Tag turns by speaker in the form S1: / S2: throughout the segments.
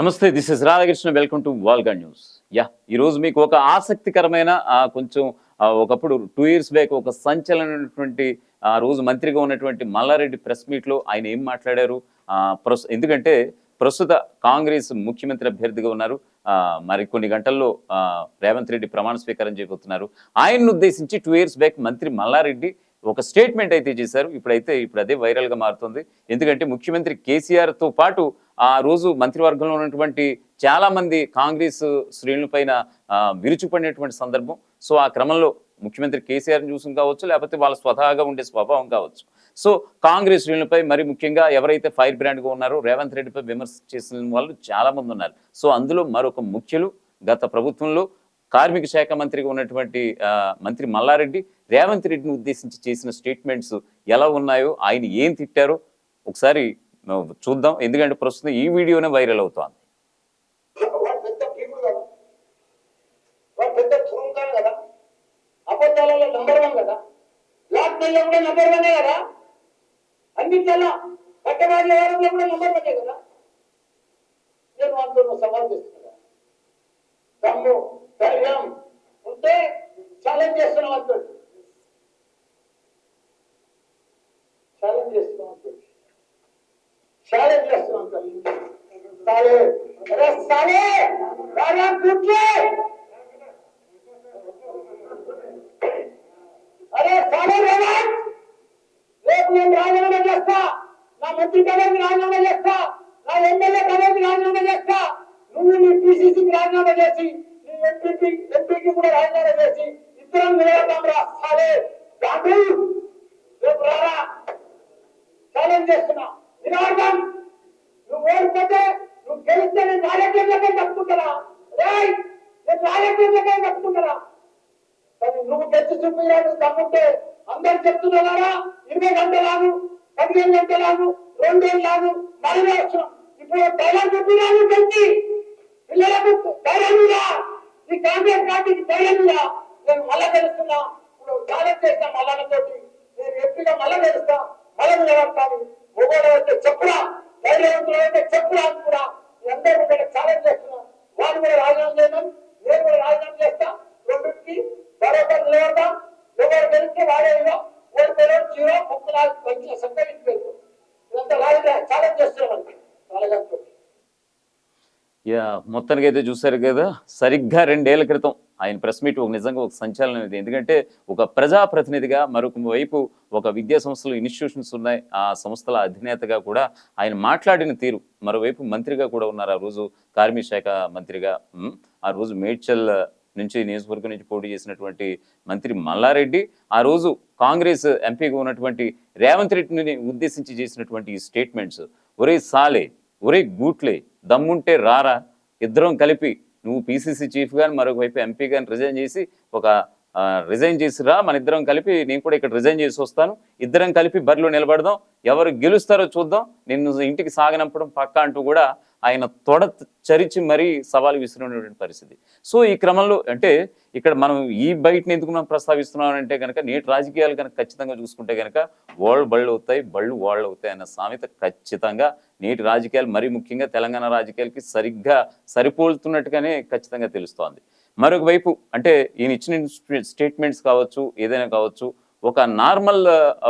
S1: నమస్తే this is Radhakrishna. Welcome to Volga news yeah ఈరోజు మీకు ఒక ఆసక్తికరమైన కొంచెం ఒకప్పుడు టూ ఇయర్స్ బ్యాక్ ఒక సంచలనమైనటువంటి ఆ రోజు మంత్రిగా ఉన్నటువంటి మల్లారెడ్డి ప్రెస్ మీట్లో ఆయన ఏం మాట్లాడారు? ప్రస్ ఎందుకంటే ప్రస్తుత కాంగ్రెస్ ముఖ్యమంత్రి అభ్యర్థిగా ఉన్నారు. మరి కొన్ని గంటల్లో రేవంత్ రెడ్డి ప్రమాణ స్వీకారం చేయబోతున్నారు. ఆయన్ను ఉద్దేశించి టూ ఇయర్స్ బ్యాక్ మంత్రి మల్లారెడ్డి ఒక స్టేట్మెంట్ అయితే చేశారు. ఇప్పుడైతే ఇప్పుడు అదే వైరల్గా మారుతుంది. ఎందుకంటే ముఖ్యమంత్రి కేసీఆర్తో పాటు ఆ రోజు మంత్రివర్గంలో ఉన్నటువంటి చాలా మంది కాంగ్రెస్ శ్రేణుల పైన విరుచుపడినటువంటి సందర్భం. సో ఆ క్రమంలో ముఖ్యమంత్రి కేసీఆర్ చూసి కావచ్చు లేకపోతే వాళ్ళ స్వతహాగా ఉండే స్వభావం కావచ్చు. సో కాంగ్రెస్ శ్రేణులపై మరి ముఖ్యంగా ఎవరైతే ఫైర్ బ్రాండ్గా ఉన్నారో రేవంత్ రెడ్డిపై విమర్శ చేసిన వాళ్ళు చాలామంది ఉన్నారు. సో అందులో మరొక ముఖ్యులు గత ప్రభుత్వంలో కార్మిక శాఖ మంత్రిగా ఉన్నటువంటి మంత్రి మల్లారెడ్డి రేవంత్ రెడ్డిని ఉద్దేశించి చేసిన స్టేట్మెంట్స్ ఎలా ఉన్నాయో ఆయన ఏం తిట్టారో ఒకసారి చూద్దాం ఎందుకంటే ప్రస్తుతం ఈ వీడియోనే వైరల్ అవుతోంది
S2: కదా వాడు అబద్ధాలలో నంబర్ వన్ కదా బ్లాక్ కూడా నంబర్ వన్ కదా అన్నిట్లలో పట్టవాడి వ్యవహారంలో కూడా నంబర్ వన్ కదా నేను వాళ్ళతో సవాల్ చేస్తున్నా దమ్ము ధైర్యం ఉంటే ఛాలెంజ్ చేస్తున్నా వాళ్ళతో ఛాలెంజ్ చేస్తున్నా వాళ్ళతో ఛాలెంజ్ చేస్తున్నాం సాలే అరే సాలే రారా కూర్చో. అరే సాలే రేవంత్ రేపు నేను రాజీనామా చేస్తా. నా మంత్రి పదవికి రాజీనామా చేస్తా. నా ఎమ్మెల్యే పదవికి రాజీనామా చేస్తా. నువ్వు నీ పిసిసికి రాజీనామా చేసి నీ ఎంపీకి ఎంపీకి కూడా రాజీనామా చేసి ఇద్దరం నిలబడతాం రా. సాలే రేపు రారా. ఛాలెంజ్ చేస్తున్నా. నిలబడతాం నువ్వు ఓడిపోతే నువ్వు గెలిస్తే నేను రాజకీయంలోకే తప్పుకుంటారా రేయ్ నేను రాజకీయంలోకే తప్పుకుంటారా కానీ నువ్వు గెలిచి చూపించడానికి దమ్ముంటే అందరు చెప్తున్నారా? ఇరవై గంటలాను పదిహేను గంటలాను రెండేళ్ళు లాను నలభై లక్షలు. ఇప్పుడు ధైర్యం చెప్పినాను గెలిచి? పిల్లలకు ధైర్యం ఈ కాంగ్రెస్ పార్టీకి ధైర్యం నేను మళ్ళా గెలుస్తున్నా. ఇప్పుడు ఛాలెంజ్ చేస్తా మళ్ళాతోటి నేను ఎంపీగా మళ్ళా గెలుస్తా. మళ్ళా నిలబడతాను. మొగోడు అంటే చెప్పురా ధైర్యవంతులు అంటే చెప్పురా అని కూడా మీ అందరూ కూడా ఛాలెంజ్ చేస్తున్నాం. వాళ్ళు కూడా రాజీనామా చేయడం నేను కూడా రాజీనామా చేస్తా. రెండింటికి బరోబర్ లేదా ఎవరు గెలిస్తే వాడే ఇవ్వ. ఓడిపోయిన జీరో ముప్పై నాలుగు మంచిగా సంపాదించుకోవచ్చు ఇదంతా రాజకీయ ఛాలెంజ్ చేస్తున్నాం రాజగారితో
S1: యా మొత్తానికి అయితే చూశారు కదా సరిగ్గా రెండేళ్ళ క్రితం ఆయన ప్రెస్ మీట్ ఒక నిజంగా ఒక సంచలనం ఇది ఎందుకంటే ఒక ప్రజాప్రతినిధిగా మరొక వైపు ఒక విద్యా సంస్థలు ఇన్స్టిట్యూషన్స్ ఉన్నాయి. ఆ సంస్థల అధినేతగా కూడా ఆయన మాట్లాడిన తీరు మరోవైపు మంత్రిగా కూడా ఉన్నారు. ఆ రోజు కార్మిక శాఖ మంత్రిగా ఆ రోజు మేడ్చల్ నుంచి నియోజకవర్గం నుంచి పోటీ చేసినటువంటి మంత్రి మల్లారెడ్డి ఆ రోజు కాంగ్రెస్ ఎంపీగా ఉన్నటువంటి రేవంత్ రెడ్డిని ఉద్దేశించి చేసినటువంటి ఈ స్టేట్మెంట్స్ ఒరే సాలే ఒరే గూట్లే దమ్ముంటే రారా ఇద్దరం కలిపి నువ్వు పీసీసీ చీఫ్ గాని మరొక వైపు ఎంపీ గాని రిజైన్ చేసి ఒక రిజైన్ చేసిరా మన ఇద్దరం కలిపి నేను కూడా ఇక్కడ రిజైన్ చేసి వస్తాను. ఇద్దరం కలిపి బరిలో నిలబడదాం. ఎవరు గెలుస్తారో చూద్దాం. నిన్ను ఇంటికి సాగనంపడం పక్క అంటూ కూడా ఆయన తొడ చరిచి మరీ సవాలు విసిరినటువంటి పరిస్థితి. సో ఈ క్రమంలో అంటే ఇక్కడ మనం ఈ బయటని ఎందుకు మనం ప్రస్తావిస్తున్నాం అంటే కనుక నేటి రాజకీయాలు కనుక ఖచ్చితంగా చూసుకుంటే కనుక వాళ్ళు బళ్ళు అవుతాయి బళ్ళు వాళ్ళు అవుతాయి అన్న సామెత ఖచ్చితంగా నేటి రాజకీయాలు మరీ ముఖ్యంగా తెలంగాణ రాజకీయాలకి సరిగ్గా సరిపోలుతున్నట్టుగానే ఖచ్చితంగా తెలుస్తోంది. మరొక వైపు అంటే ఈయన ఇచ్చిన స్టేట్మెంట్స్ కావచ్చు ఏదైనా కావచ్చు ఒక నార్మల్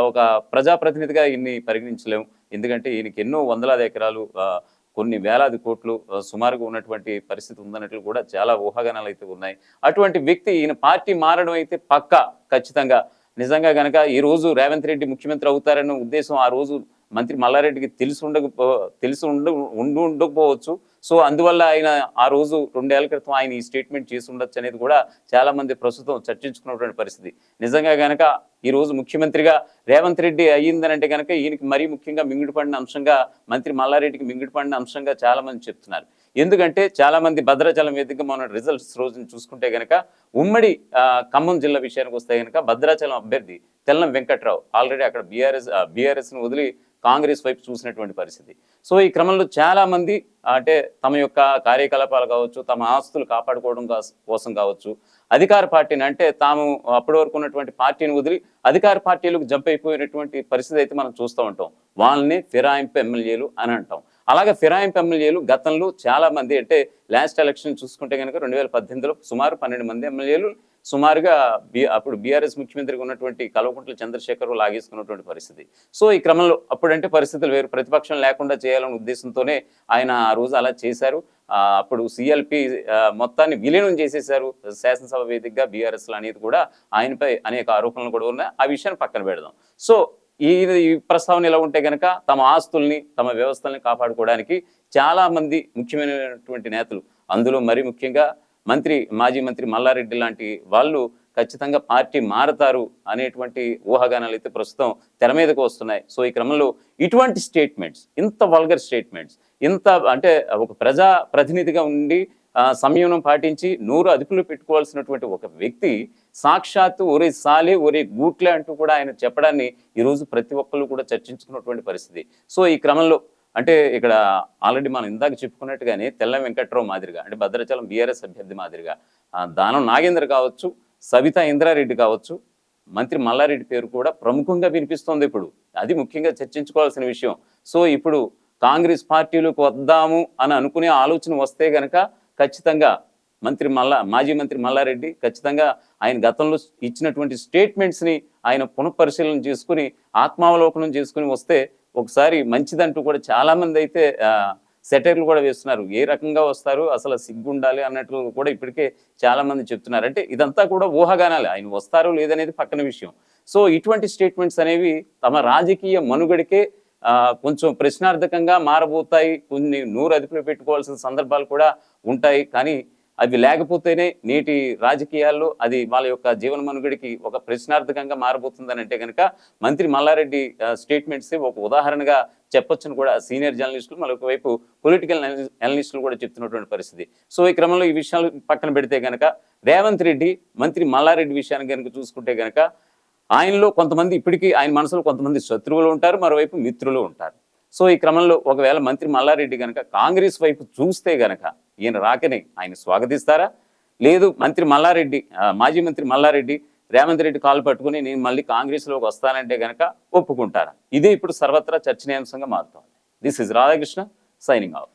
S1: ఒక ప్రజాప్రతినిధిగా ఈయన్ని పరిగణించలేము. ఎందుకంటే ఈయనకి ఎన్నో వందలాది ఎకరాలు కొన్ని వేలాది కోట్లు సుమారుగా ఉన్నటువంటి పరిస్థితి ఉందన్నట్లు కూడా చాలా ఊహాగానాలు అయితే ఉన్నాయి. అటువంటి వ్యక్తి ఈయన పార్టీ మారడం అయితే పక్క ఖచ్చితంగా. నిజంగా గనక ఈ రోజు రేవంత్ రెడ్డి ముఖ్యమంత్రి అవుతారన్న ఉద్దేశం ఆ రోజు మంత్రి మల్లారెడ్డికి తెలిసి ఉండకపో తెలిసి ఉండ ఉండి ఉండకపోవచ్చు. సో అందువల్ల ఆయన ఆ రోజు రెండేళ్ళ క్రితం ఆయన ఈ స్టేట్మెంట్ చేసి ఉండొచ్చు అనేది కూడా చాలామంది ప్రస్తుతం చర్చించుకున్నటువంటి పరిస్థితి. నిజంగా గనక ఈ రోజు ముఖ్యమంత్రిగా రేవంత్ రెడ్డి అయ్యిందనంటే కనుక ఈయనకి మరీ ముఖ్యంగా మింగిడిపడిన అంశంగా మంత్రి మల్లారెడ్డికి మింగిడిపడిన అంశంగా చాలామంది చెప్తున్నారు. ఎందుకంటే చాలామంది భద్రాచలం వేదిక మన రిజల్ట్స్ రోజును చూసుకుంటే కనుక ఉమ్మడి ఖమ్మం జిల్లా విషయానికి వస్తే కనుక భద్రాచలం అభ్యర్థి తెల్లం వెంకట్రావు ఆల్రెడీ అక్కడ బీఆర్ఎస్ బీఆర్ఎస్ను వదిలి కాంగ్రెస్ వైపు చూసినటువంటి పరిస్థితి. సో ఈ క్రమంలో చాలామంది అంటే తమ యొక్క కార్యకలాపాలు కావచ్చు తమ ఆస్తులు కాపాడుకోవడం కోసం కావచ్చు అధికార పార్టీని అంటే తాము అప్పటి వరకు ఉన్నటువంటి పార్టీని వదిలి అధికార పార్టీలకు జంప్ అయిపోయినటువంటి పరిస్థితి అయితే మనం చూస్తూ ఉంటాం. వాళ్ళని ఫిరాయింపు ఎమ్మెల్యేలు అని అంటాం. అలాగే ఫిరాయింపు ఎమ్మెల్యేలు గతంలో చాలా మంది అంటే లాస్ట్ ఎలక్షన్ చూసుకుంటే కనుక రెండు వేల పద్దెనిమిదిలో సుమారు పన్నెండు మంది ఎమ్మెల్యేలు సుమారుగా బి అప్పుడు బీఆర్ఎస్ ముఖ్యమంత్రిగా ఉన్నటువంటి కల్వకుంట్ల చంద్రశేఖర్ లాగేసుకున్నటువంటి పరిస్థితి. సో ఈ క్రమంలో అప్పుడంటే పరిస్థితులు వేరు. ప్రతిపక్షం లేకుండా చేయాలనే ఉద్దేశంతోనే ఆయన ఆ రోజు అలా చేశారు. అప్పుడు సిఎల్పి మొత్తాన్ని విలీనం చేసేశారు. శాసనసభ వేదికగా బీఆర్ఎస్ అనేది కూడా ఆయనపై అనేక ఆరోపణలు కూడా ఉన్నాయి. ఆ విషయాన్ని పక్కన పెడదాం. సో ఈ ఈ ప్రస్తావన ఇలా ఉంటే కనుక తమ ఆస్తుల్ని తమ వ్యవస్థల్ని కాపాడుకోవడానికి చాలామంది ముఖ్యమైనటువంటి నేతలు అందులో మరి ముఖ్యంగా మంత్రి మాజీ మంత్రి మల్లారెడ్డి లాంటి వాళ్ళు ఖచ్చితంగా పార్టీ మారతారు అనేటువంటి ఊహాగానాలు అయితే ప్రస్తుతం తెర మీదకు వస్తున్నాయి. సో ఈ క్రమంలో ఇటువంటి స్టేట్మెంట్స్ ఇంత వల్గర్ స్టేట్మెంట్స్ ఇంత అంటే ఒక ప్రజా ప్రతినిధిగా ఉండి సంయమనం పాటించి నూరు అదుపులో పెట్టుకోవాల్సినటువంటి ఒక వ్యక్తి సాక్షాత్తు ఒరే సాలే ఒరే గూట్లే అంటూ కూడా ఆయన చెప్పడాన్ని ఈరోజు ప్రతి ఒక్కళ్ళు కూడా చర్చించుకున్నటువంటి పరిస్థితి. సో ఈ క్రమంలో అంటే ఇక్కడ ఆల్రెడీ మనం ఇందాక చెప్పుకున్నట్టుగానే తెల్ల వెంకట్రావు మాదిరిగా అంటే భద్రాచలం బీఆర్ఎస్ అభ్యర్థి మాదిరిగా దానం నాగేంద్ర కావచ్చు సవిత ఇంద్రారెడ్డి కావచ్చు మంత్రి మల్లారెడ్డి పేరు కూడా ప్రముఖంగా వినిపిస్తోంది ఇప్పుడు. అది ముఖ్యంగా చర్చించుకోవాల్సిన విషయం. సో ఇప్పుడు కాంగ్రెస్ పార్టీలోకి వద్దాము అని అనుకునే ఆలోచన వస్తే గనక ఖచ్చితంగా మంత్రి మల్లా మాజీ మంత్రి మల్లారెడ్డి ఖచ్చితంగా ఆయన గతంలో ఇచ్చినటువంటి స్టేట్మెంట్స్ని ఆయన పునఃపరిశీలన చేసుకుని ఆత్మావలోకనం చేసుకుని వస్తే ఒకసారి మంచిదంటూ కూడా చాలా మంది అయితే సెటైర్లు కూడా వేస్తున్నారు. ఏ రకంగా వస్తారు అసలు సిగ్గుండాలి అన్నట్లు కూడా ఇప్పటికే చాలా మంది చెప్తున్నారు. అంటే ఇదంతా కూడా ఊహాగానాలే ఆయన వస్తారు లేదనేది పక్కన విషయం. సో ఇటువంటి స్టేట్మెంట్స్ అనేవి తమ రాజకీయ మనుగడికే కొంచెం ప్రశ్నార్థకంగా మారబోతాయి. కొన్ని నూరు అదుపులో పెట్టుకోవాల్సిన సందర్భాలు కూడా ఉంటాయి. కానీ అవి లేకపోతేనే నేటి రాజకీయాల్లో అది వాళ్ళ యొక్క జీవన మనుగడికి ఒక ప్రశ్నార్థకంగా మారబోతుందని అంటే కనుక మంత్రి మల్లారెడ్డి స్టేట్మెంట్స్ ఒక ఉదాహరణగా చెప్పొచ్చని కూడా సీనియర్ జర్నలిస్టులు మరొక వైపు పొలిటికల్ అనలిస్టులు కూడా చెప్తున్నటువంటి పరిస్థితి. సో ఈ క్రమంలో ఈ విషయాలు పక్కన పెడితే గనక రేవంత్ రెడ్డి మంత్రి మల్లారెడ్డి విషయాన్ని కనుక చూసుకుంటే గనక ఆయనలో కొంతమంది ఇప్పటికీ ఆయన మనసులో కొంతమంది శత్రువులు ఉంటారు మరోవైపు మిత్రులు ఉంటారు. సో ఈ క్రమంలో ఒకవేళ మంత్రి మల్లారెడ్డి కనుక కాంగ్రెస్ వైపు చూస్తే గనక ఈయన రాకని ఆయన స్వాగతిస్తారా? లేదు మంత్రి మల్లారెడ్డి మాజీ మంత్రి మల్లారెడ్డి రేవంత్ రెడ్డి కాలు పట్టుకుని నేను మళ్ళీ కాంగ్రెస్లోకి వస్తానంటే గనక ఒప్పుకుంటారా? ఇదే ఇప్పుడు సర్వత్రా చర్చనీయాంశంగా మారుతోంది. This is Radhakrishna signing off